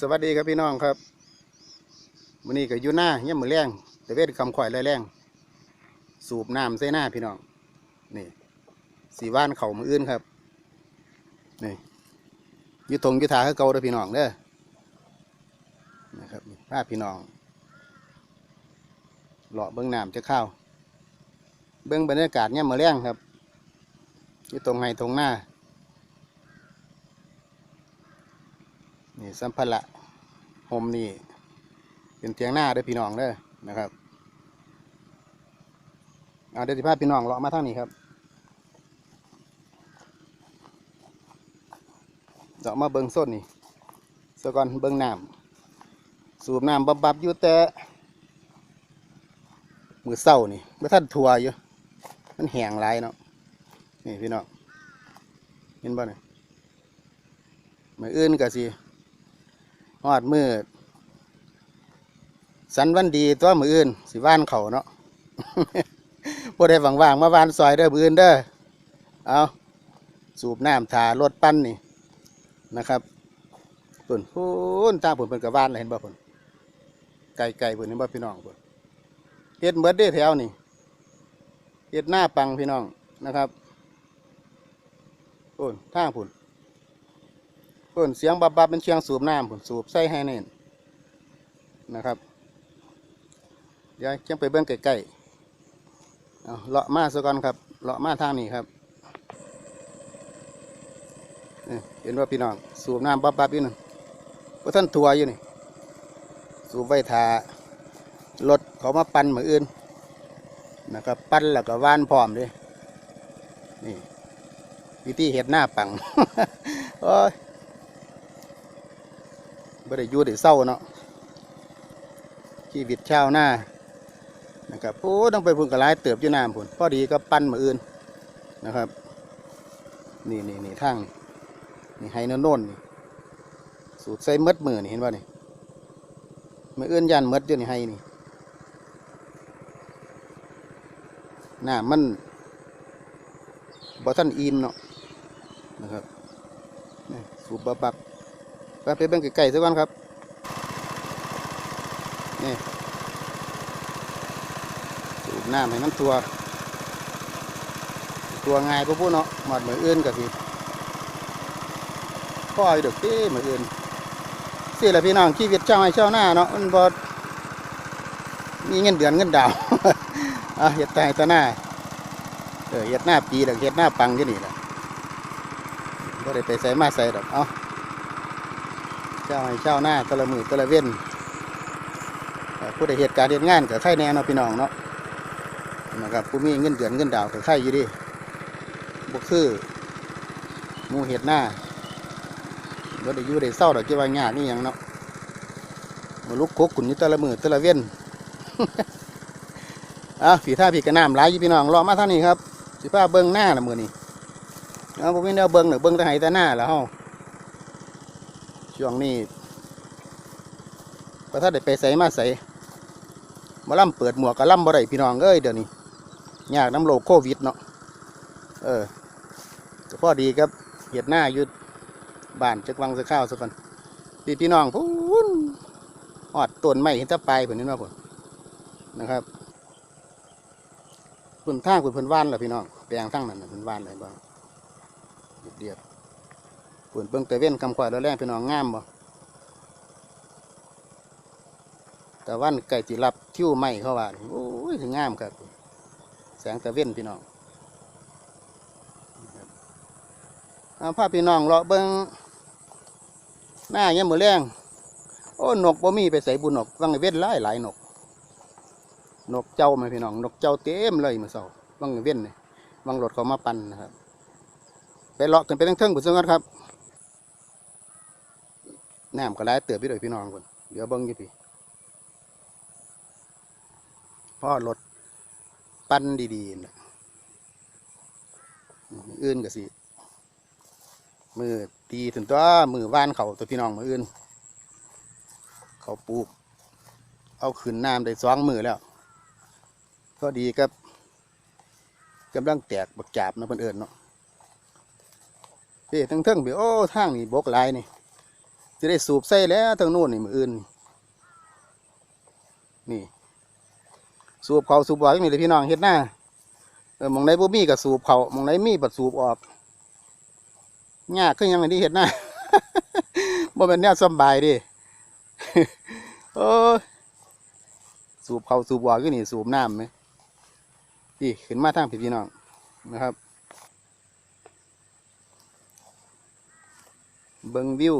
สวัสดีครับพี่น้องครับวันนี้ก็อยู่หน้าเยี่ยมือแรงแต่เวทคำข่อยแรงสูบน้ำใส่หน้าพี่น้องนี่สีว่านเข่ามืออื่นครับนี่ยุทงยุทาเขาเก่าเด้อพี่น้องเด้อนะครับภาพพี่น้องเลาะเบื้องน้ำจะเข้าเบื้องบรรยากาศเยี่ยมือแรงครับยู่ตรงไห้ตรงหน้า นี่สัมภาระโฮมนี่ เป็นเทียงหน้าเด้อพี่น้องเด้อนะครับเอาเดี๋ยวสิพาพี่น้องเลาะมาทางนี้ครับเลาะมาเบิ้งส้นนี่สก่อนเบิ้งน้ำสูบน้ำบับบับอยู่แต่มือเศร้านี่เมื่อท่านทัวร์อยู่มันแหงไรเนาะนี่พี่น้องเห็นบ่เนี่ยมืออื่นก็สิ ฮอดมือสันวันดีตัวมืออื่น สิว่านเขาเนาะบ่ได้ว่างๆ มาวานซอยเด้อมืออื่นเด้อ เอาสูบน้ำถารถปั้นนี่นะครับปุ่นพูนตาปุ่นเป็นกับว่านเลยเห็นบ่ปุ่นไก่ไก่ปุ่นเห็นบ่พี่น้องปุ่นเฮ็ดเบิดเด้แถวนี่เฮ็ดหน้าปังพี่น้องนะครับปุ่นทางปุ่น เพิ่นเสียงบับบับเป็นเชียงสูบน้ำผมสูบใส่ให้เน่นนะครับเดี๋ยวจังไปเบื้องใกล้ๆเอาเลาะมาซะก่อนครับเลาะมาทางนี้ครับเห็นว่าพี่น้องสูบน้ำบับบับอยู่นั่นว่าท่านทัวร์อยู่นี่สูบไว้ทารถเขามาปั่นเหมือนอื่นนะครับปั่นแล้วก็ว่านพร้อมเลยนี่วิธีเห็ดหน้าปังโอ้ย บ่ได้ยู่ได้เศร้าเนาะชีวิตชาวนานะครับโอ้ต้องไปพุ่นกระไรเติบอยู่น้ำพุ่นพอดีก็ปั้นมืออื่นนะครับ นี่นี่นี่ทางนี่ให้โน่นโน่นนี่สูตรใส่เมดมือนี่เห็นป่ะนี่มืออื่นยันเมดอยู่นี่ให้นี่น้ำมันบ่ท่านอิ่มเนาะนะครับนี่สูบบับบับ ไปไปเบิ่งไก่ๆสักวันครับ นี่สูบน้ำให้มันตัว ตัวง่ายพวกพูดเนาะหมดเหมือนอื่นกับสิพ่อยเด็กที่เหมือนอื่นสิแหละพี่น้องชีวิตเจ้าให้เจ้าหน้าเนาะมันบอมีเงินเดือนเงินดาวอะเฮ็ดใจตัวหน้าเออเฮ็ดหน้าปีเด็กเฮ็ดหน้าปังที่นี่แหละก็ได้ไปใส่มาใส่ดอก เอาเจ้าให้เจ้าหน้าตะละมือตะละเว้นผู้ใดเหตุการณ์เหตุงานกับไข่แน่เนาะพี่น้องเนาะนะครับผู้มีเงินเดือนเงินดาวกับไข่อยู่ดิบ่คือมูเห็ดหน้าบ่ได้อยู่ได้เศร้าดอกจีว่างานนี่ยังเนาะมาลุกกกขุนยู่ตะละมือตะละเว้นอะผีท่าผีกระน้ำหลายอยู่พี่น้องรอมาท่านี้ครับสิพาเบิ้งหน้าละมือนี่เอาผมไม่ได้เอาเบิ้งหนึ่งเบิ้งต่ไหแต่หน้าแล้วเฮา ช่วงนี้พระท่าได้ไปใส่มาใส่มาล่ำเปิดหมวกกับล่ำบ่ได้พี่น้องเอ้ยเดี๋ยวนี้ยากน้ำโลกโควิดเนาะเออก็พอดีครับเหยียดหน้ายุดบ้านจักวังสะข้าวสักก่อนพี่พี่น้องพูนหอดต้นไม้เห็นแตะปผมนี่เนาผมนะครับเพิ่นทางเพิ่นเพิ่นว่านเหรอพี่น้องแปลงทั้งนั้นเพิ่นว่านเลยบ้างเดียด ฝนเบิ่งแต่เว้นคำขวายแล้วแรงพี่น้องงามบ่แต่วันไก่ติรับทิวไหมเขาว่าโอ้ยถึงงามครับแสงต่เว้นพี่น้องเอาพาพี่น้องเลาะเบิ่งหน้าเนี่ยมมือแรงโอ้นกบ่มีไปใส่บุญนกวังเว้นหลายหลายนก นกเจ้าไหมพี่น้อง นกเจ้าเต็มเลยมือเสาวังเว้นนี่วังรถเขามาปั่นนะครับไปเลาะกันไปทั้งเทิงบุษกันครับ น้ำก็ไหลายเติบพี่เลยพี่น้องคนเดี๋ยวเบิ้งยี่พี่พ่อรถปั้นดีๆนะอื่นก็สิมือตีถึงตัวมือว่านเขาตัวพี่น้องมืออื่น เขาปลูก เอาขึ้นน้ำได้สองมือแล้วพอดีกับกำลังแตกบักจาบนะเพื่อนเอิญเนาะพี่ทั้งเทิงพี่โอ้ทางนี่บกหลายนี่ จะได้สูบใส่แล้วทางโน้นนี่มืออื่น นี่ สูบเขาสูบออกนี่เลยพี่น้องเฮ็ดหน้าเออมองไหนบ่มีก็สูบเขามองไหนมีบัดสูบออกยากขึ้นยังไงที่เฮ็ดหน้าบ่เป็นแนวสบายดิโอ้สูบเขาสูบออกอยู่นี่สูบน้ำไหมพี่ขึ้นมาทางพี่พี่น้องนะครับ เบิงวิว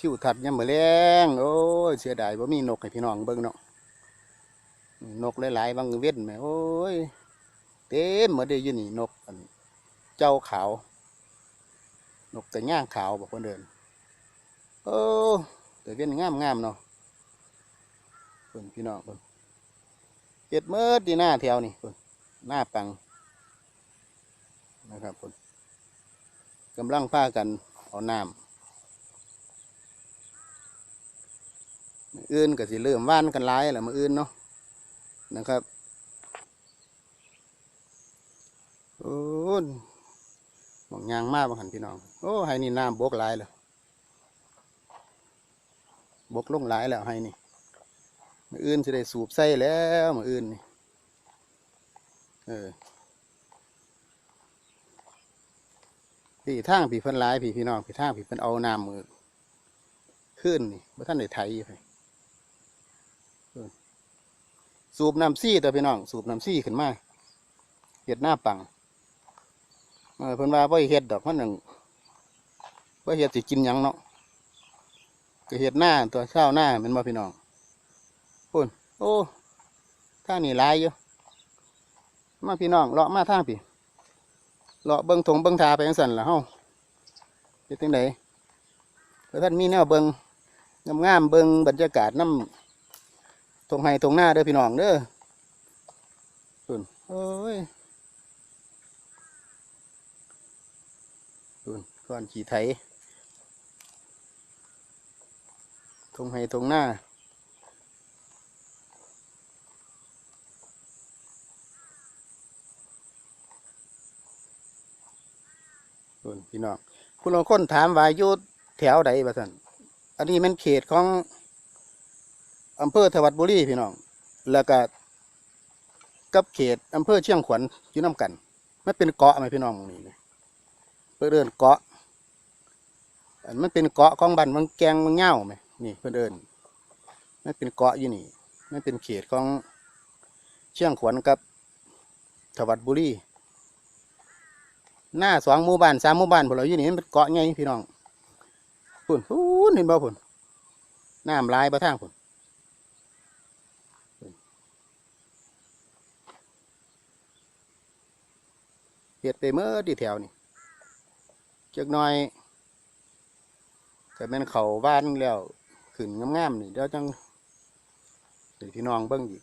ทิวทัศน์ยามมื้อแลงโอ้ยเสียดายบ่ามีนกให้พี่น้องเบิ่งเนาะนกหลายๆบางเว้นแหมโอ้ยเต็มหมดเลยอยู่นี่นกเจ้าขาวนกกระย่างขาวบอกคนเดินโอ้แต่เว้นงามงามๆเนาะเพิ่นพี่น้องเพิ่นเฮ็ดเมื่อดีหน้าแถวนี่เพิ่นหน้าปังนะครับเพิ่นกำลังพากันเอาน้ำ อื่นก็สิเริ่มว่านกันหลายแหละมืออื่นเนาะนะครับโอ้ยมองยางมากบางหันพี่น้อง โอ้ให้นี่น้ำบกหลายแล้วบกลงหลายแล้วให้นี่มืออื่นจะได้สูบใส่แล้วมืออื่นนี่เออพี่ทางพี่เพิ่นหลายพี่พี่น้องพี่ทางพี่เพิ่นเอาน้ำมือขึ้นนี่บ่ท่านได้ไถ่ไป สูบน้ำซี่ตัวพี่น้อง สูบน้ำซี่ขึ้นมาเห็ดหน้าปังเออเพิ่นว่าบ่ให้เฮ็ดดอกมันหนึ่งบ่เฮ็ดสิกินหยังเนาะก็เฮ็ดหน้าตัวเช้าหน้าแมันบ่พี่น้องพุ่นโอ้ท่านี้หลายอยู่มาพี่น้องเลาะมาทางพี่เลาะเบิ่งถงเบิ่งทาไปจังซั่นละเฮาเฮ็ดจังไดเพื่อท่านมีแนวเบิ่งงามๆเบิ่งบรรยากาศน้ำ ตรงไห้ตรงหน้าเด้อพี่น้องเด้อตุนโอ้ยตุนก่อนขี่ไถตรงไห้ตรงหน้าตุนพี่น้องคุณลางคนถามว่าอยู่แถวใดบ้าสันอันนี้มันเขตของ อำเภอธวัดบุรีพี่น้อง แล้วก็กับเขตอำเภอเชียงขวัญอยู่น้ำกันมันเป็นเกาะไหมพี่น้องหม้องนี่เพื่อเดินเกาะอันมันเป็นเกาะของบ้านมืองแกงมืองเง่าไหมนี่เพื่อเดินมันเป็นเกาะอยู่นี่มันเป็นเขตของเชียงขวัญกับธวัดบุรีหน้าสองหมู่บ้านสามหมู่บ้านพวกเราอยู่นี่มันเป็นเกาะไงพี่น้องพุ่นพุ่นเห็นบ่พุ่นน้ำลายบ่ทางพุ่น เห็ดไปเมื่อทีแถวนี่จักน้อยแต่แม่นเขาบ้านแล้วขึ้นงามๆนี่เดี๋ยวจังให้พี่น้องเบิ่งอีก